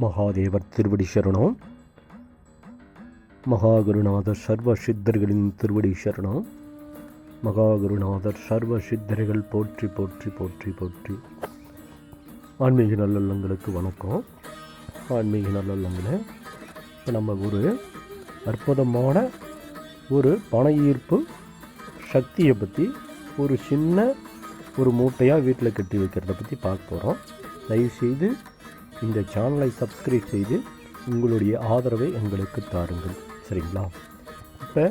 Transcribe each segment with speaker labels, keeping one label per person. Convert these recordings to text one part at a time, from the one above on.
Speaker 1: மகாதேவர் திருவடி சரணம். மகாகுருநாதர் சர்வ சித்தர்களின் திருவடி சரணம். மகாகுருநாதர் சர்வ சித்தர்கள் போற்றி போற்றி போற்றி போற்றி. ஆன்மீக நல்லல்லங்களுக்கு வணக்கம். ஆன்மீக நல்லுள்ளங்களே இப்போ நம்ம ஒரு அற்புதமான ஒரு பண ஈர்ப்பு சக்தியை பற்றி ஒரு சின்ன ஒரு மூட்டையாக வீட்டில் கட்டி வைக்கிறத பற்றி பார்க்க போகிறோம் தயவுசெய்து இந்த சேனலை சப்ஸ்கிரைப் செய்து உங்களுடைய ஆதரவை எங்களுக்கு தாருங்கள். சரிங்களா? இப்போ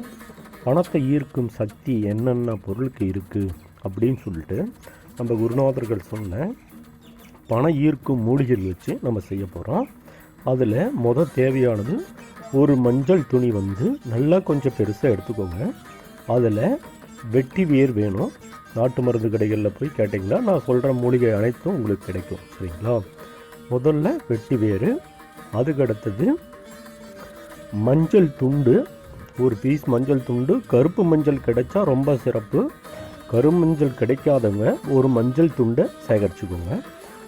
Speaker 1: பணத்தை ஈர்க்கும் சக்தி என்னென்ன பொருளுக்கு இருக்குது அப்படின்னு சொல்லிட்டு நம்ம குருநாதர்கள் சொன்ன பண ஈர்க்கும் மூலிகைகள் வச்சு நம்ம செய்ய போகிறோம் அதில் முத தேவையானது ஒரு மஞ்சள் துணி வந்து நல்லா கொஞ்சம் பெருசாக எடுத்துக்கோங்க. அதில் வெட்டி வேர் வேணும். நாட்டு மருந்து கடைகளில் போய் கேட்டிங்கன்னா நான் சொல்கிற மூலிகை அனைத்தும் உங்களுக்கு கிடைக்கும். சரிங்களா? முதல்ல வெட்டி வேறு அதுக்கு அடுத்தது மஞ்சள் துண்டு ஒரு பீஸ் மஞ்சள் துண்டு கருப்பு மஞ்சள் கிடைச்சா ரொம்ப சிறப்பு. கருமஞ்சள் கிடைக்காதவங்க ஒரு மஞ்சள் துண்டை சேகரிச்சுக்கோங்க.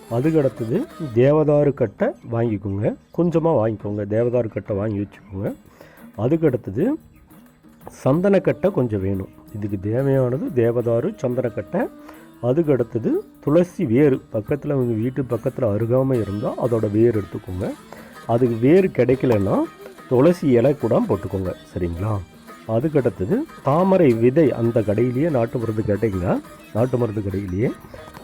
Speaker 1: அதுக்கு அடுத்தது தேவதாரு கட்டை வாங்கிக்கோங்க. கொஞ்சமாக வாங்கிக்கோங்க தேவதாரு கட்டை வாங்கி வச்சுக்கோங்க. அதுக்கு அடுத்தது சந்தனக்கட்டை கொஞ்சம் வேணும். இதுக்கு தேவையானது தேவதாரு சந்தனக்கட்டை அதுக்கு அடுத்தது துளசி வேர் பக்கத்தில் உங்கள் வீட்டு பக்கத்தில் அருகாமல் இருந்தால் அதோட வேர் எடுத்துக்கோங்க. அதுக்கு வேர் கிடைக்கலன்னா துளசி இலை கூட போட்டுக்கோங்க. சரிங்களா? அதுக்கு அடுத்தது தாமரை விதை அந்த கடையிலேயே நாட்டு மருந்து கேட்டிங்கன்னா நாட்டு மருந்து கடையிலேயே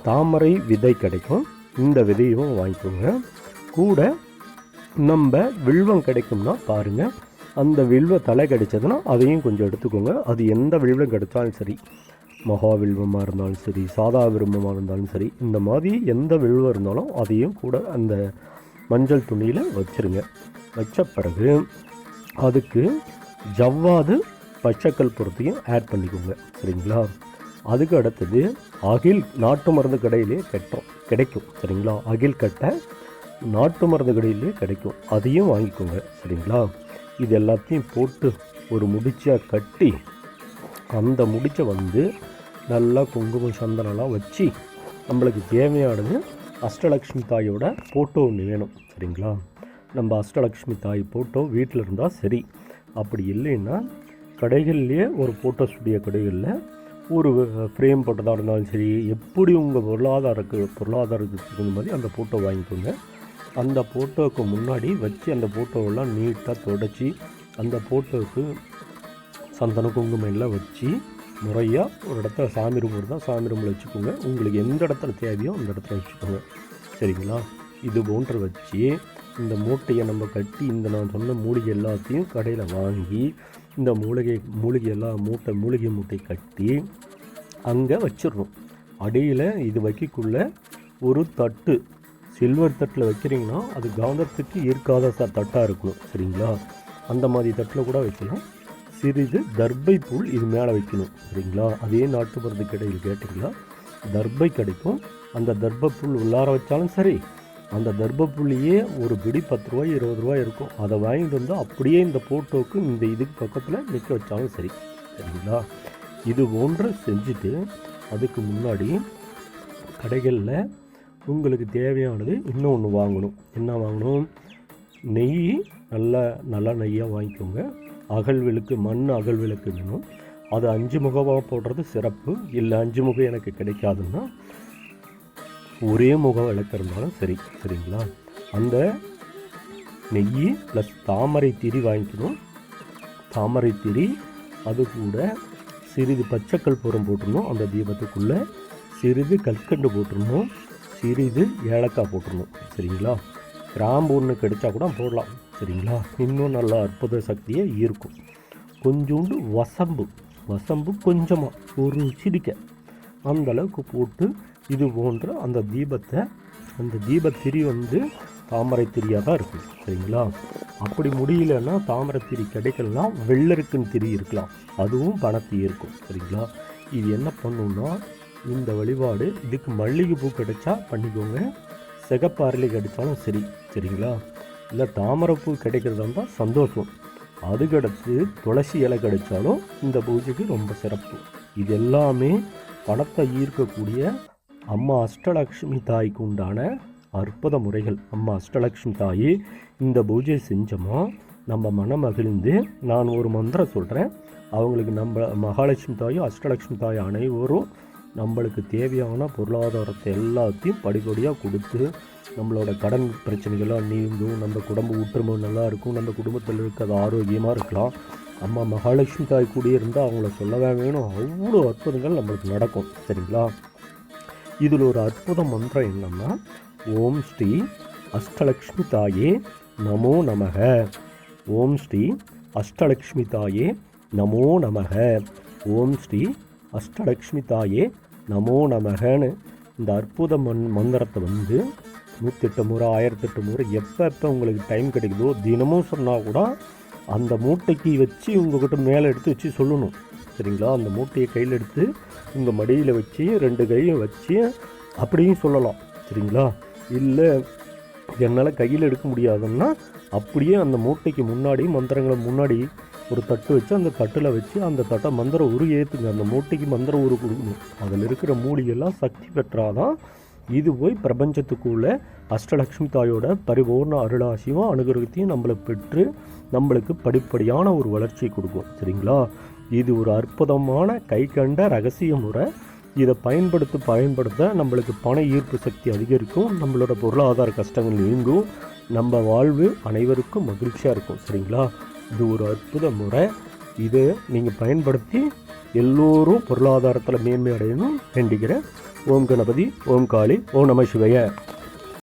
Speaker 1: தாமரை விதை கிடைக்கும். இந்த விதையும் வாங்கிக்கோங்க. கூட நம்ம வில்வம் கிடைக்கும்னா பாருங்கள் அந்த வில்வ தலை கிடைச்சதுன்னா அதையும் கொஞ்சம் எடுத்துக்கோங்க. அது எந்த வில்வம் கிடைச்சாலும் சரி. மகா வில்வமாக இருந்தாலும் சரி சாதா விரும்பமாக இருந்தாலும் சரி இந்த மாதிரி எந்த வில்வம் இருந்தாலும் அதையும் கூட அந்த மஞ்சள் துணியில் வச்சுருங்க. வச்ச பிறகு அதுக்கு ஜவ்வாது பச்சைக்கல் பொருத்தையும் ஆட் பண்ணிக்கோங்க. சரிங்களா? அதுக்கு அடுத்தது அகில் நாட்டு மருந்து கடையிலே கட்டும் கிடைக்கும். சரிங்களா? அகில் கட்டை நாட்டு மருந்து கடையிலே கிடைக்கும். அதையும் வாங்கிக்கோங்க. சரிங்களா? இது எல்லாத்தையும் போட்டு ஒரு முடிச்சாக கட்டி அந்த முடிச்சை வந்து நல்லா குங்குமம் சந்தனம்லாம் வச்சு நம்மளுக்கு தேவையானது அஷ்டலக்ஷ்மி தாயோட ஃபோட்டோ ஒன்று வேணும் சரிங்களா? நம்ம அஷ்டலக்ஷ்மி தாய் ஃபோட்டோ வீட்டில் இருந்தால் சரி. அப்படி இல்லைன்னா கடைகள்லேயே ஒரு ஃபோட்டோ ஸ்டுடியோ கடைகளில் ஒரு ஃப்ரேம் போட்டதாக இருந்தாலும் சரி எப்படி உங்கள் பொருளாதாரக்கு பொருளாதாரத்துக்கு தகுந்த மாதிரி அந்த ஃபோட்டோ வாங்கிக்கோங்க. அந்த ஃபோட்டோவுக்கு முன்னாடி வச்சு அந்த ஃபோட்டோவெல்லாம் நீட்டாக தொடச்சி அந்த ஃபோட்டோவுக்கு சந்தன குங்குமம் எல்லாம் வச்சு முறையாக ஒரு இடத்துல சாமி ரூம் இருந்தால் சாமி ரூமில் வச்சுக்கோங்க. உங்களுக்கு எந்த இடத்துல தேவையோ அந்த இடத்துல வச்சுக்கோங்க. சரிங்களா? இது போன்ற வச்சு இந்த மூட்டையை நம்ம கட்டி இந்த நான் சொன்ன மூலிகை எல்லாத்தையும் கடையில் வாங்கி இந்த மூலிகை மூலிகை எல்லாம் மூட்டை மூலிகை மூட்டை கட்டி அங்கே வச்சிடணும். அடியில் இது வைக்கக்குள்ள ஒரு தட்டு சில்வர் தட்டில் வைக்கிறீங்கன்னா அது கவனத்துக்கு ஈர்க்காத தட்டாக இருக்கணும். சரிங்களா? அந்த மாதிரி தட்டில் கூட வைக்கலாம். சிறிது தர்பை புல் இது மேலே வைக்கணும் சரிங்களா? அதே நாட்டு மருந்து கடையில் கேட்டிங்கன்னா தர்பை கிடைக்கும். அந்த தர்ப புல் உள்ளார வச்சாலும் சரி அந்த தர்ப புள்ளியே ஒரு பிடி பத்து ரூபாய் இருபது ரூபாய் இருக்கும். அதை வாங்கிட்டு வந்தால் அப்படியே இந்த ஃபோட்டோவுக்கு இந்த இதுக்கு பக்கத்தில் நிற்க வச்சாலும் சரி சரிங்களா? இது போன்ற செஞ்சுட்டு அதுக்கு முன்னாடி கடைகளில் உங்களுக்கு தேவையானது இன்னும் ஒன்று வாங்கணும். என்ன வாங்கணும்? நெய் நல்ல நல்ல நெய்யாக வாங்கிக்கோங்க. அகல் விளக்கு மண் அகல் விளக்கு வேணும். அது அஞ்சு முகமாக போடுறது சிறப்பு. இல்லை அஞ்சு முகம் எனக்கு கிடைக்காதுன்னா ஒரே முகம் விளக்கு இருந்தாலும் சரி சரிங்களா? அந்த நெய் ப்ளஸ் தாமரை திரி வாங்கிக்கணும். தாமரை திரி அது கூட சிறிது பச்சைக்கல் புறம் போட்டுருணும் அந்த தீபத்துக்குள்ளே சிறிது கற்கண்டு போட்டுருணும் சிறிது ஏலக்காய் போட்டுடணும் சரிங்களா? கிராம்பு ஒன்று கிடைச்சா கூட போடலாம் சரிங்களா? இன்னும் நல்ல அற்புத சக்தியை ஈர்க்கும் கொஞ்சோண்டு வசம்பு வசம்பு கொஞ்சமாக ஒரு சிடிக்க. அந்தளவுக்கு போட்டு இது போன்ற அந்த தீபத்தை அந்த தீபத்திரி வந்து தாமரை திரியாக தான் இருக்கும் சரிங்களா? அப்படி முடியலன்னா தாமரை திரி வெள்ளருக்குன்னு திரி இருக்கலாம். அதுவும் பணத்தை இருக்கும் சரிங்களா? இது என்ன பண்ணுன்னா இந்த வழிபாடு இதுக்கு மல்லிகைப்பூ கிடைச்சா பண்ணிக்கோங்க. சிகப்பு அரளி கிடைச்சாலும் சரி. சரிங்களா? இல்லை தாமரைப்பூ கிடைக்கிறதா இருந்தால் சந்தோஷம். அதுக்கடுத்து துளசி இலை கிடைச்சாலும் இந்த பூஜைக்கு ரொம்ப சிறப்பு. இது எல்லாமே பணத்தை ஈர்க்கக்கூடிய அம்மா அஷ்டலக்ஷ்மி தாய்க்கு உண்டான அற்புத முறைகள். அம்மா அஷ்டலக்ஷ்மி தாயி இந்த பூஜை செஞ்சோமோ? நம்ம மனம் மகிழ்ந்து நான் ஒரு மந்திரம் சொல்கிறேன் அவங்களுக்கு நம்ம மகாலட்சுமி தாயும் அஷ்டலக்ஷ்மி தாய் அனைவரும் நம்மளுக்கு தேவையான பொருளாதாரத்தை எல்லாத்தையும் படிப்படியாக கொடுத்து நம்மளோட கடன் பிரச்சனைகள்லாம் நீங்கும் நம்ம குடும்ப ஒற்றுமை நல்லா இருக்கும் நம்ம குடும்பத்தில் இருக்கிறது ஆரோக்கியமாக இருக்கலாம். அம்மா மகாலட்சுமி தாய் கூடியிருந்தால் அவங்கள சொல்லவே வேணும். அவ்வளோ அற்புதங்கள் நம்மளுக்கு நடக்கும் சரிங்களா? இதில் ஒரு அற்புத மந்திரம் என்னன்னா ஓம் ஸ்ரீ அஷ்டலக்ஷ்மி தாயே நமோ நமக. ஓம் ஸ்ரீ அஷ்டலக்ஷ்மி தாயே நமோ நமக. ஓம் ஸ்ரீ அஷ்டலக்ஷ்மி தாயே நமோ நமகன்னு இந்த அற்புத மண் மந்திரத்தை வந்து நூற்றெட்டு முறை ஆயிரத்தெட்டு முறை எப்போ எப்போ உங்களுக்கு டைம் கிடைக்குதோ தினமும் சொன்னால் கூட அந்த மூட்டைக்கு வச்சு உங்கள்கிட்ட மேலே எடுத்து வச்சு சொல்லணும். சரிங்களா? அந்த மூட்டையை கையில் எடுத்து உங்கள் மடியில் வச்சு ரெண்டு கையும் வச்சு அப்படியும் சொல்லலாம். சரிங்களா? இல்லை என்னால் கையில் எடுக்க முடியாதுன்னா அப்படியே அந்த மூட்டைக்கு முன்னாடி மந்திரங்களை முன்னாடி ஒரு தட்டு வச்சு அந்த தட்டில் வச்சு அந்த தட்டை மந்திர உரு ஏற்றுங்க அந்த மூட்டைக்கு மந்திர உரு கொடுக்கணும். அதில் இருக்கிற மூலிகையெல்லாம் சக்தி பெற்றாதான் இது போய் பிரபஞ்சத்துக்குள்ளே அஷ்டலக்ஷ்மி தாயோட பரிபூர்ண அருளாசியும் அனுகிரகத்தையும் நம்மளை பெற்று நம்மளுக்கு படிப்படியான ஒரு வளர்ச்சி கொடுக்கும். சரிங்களா? இது ஒரு அற்புதமான கை கண்ட ரகசிய முறை. இதை பயன்படுத்த பயன்படுத்த நம்மளுக்கு பண ஈர்ப்பு சக்தி அதிகரிக்கும். நம்மளோட பொருளாதார கஷ்டங்கள் நீங்கும். நம்ம வாழ்வு அனைவருக்கும் மகிழ்ச்சியாக இருக்கும். சரிங்களா? இது ஒரு அற்புத முறை. இதை நீங்கள் பயன்படுத்தி எல்லோரும் பொருளாதாரத்தில் மேன்மை அடையணும் வேண்டிக்கிறேன் ஓம் கணபதி ஓம் காளி ஓம் நம சிவைய.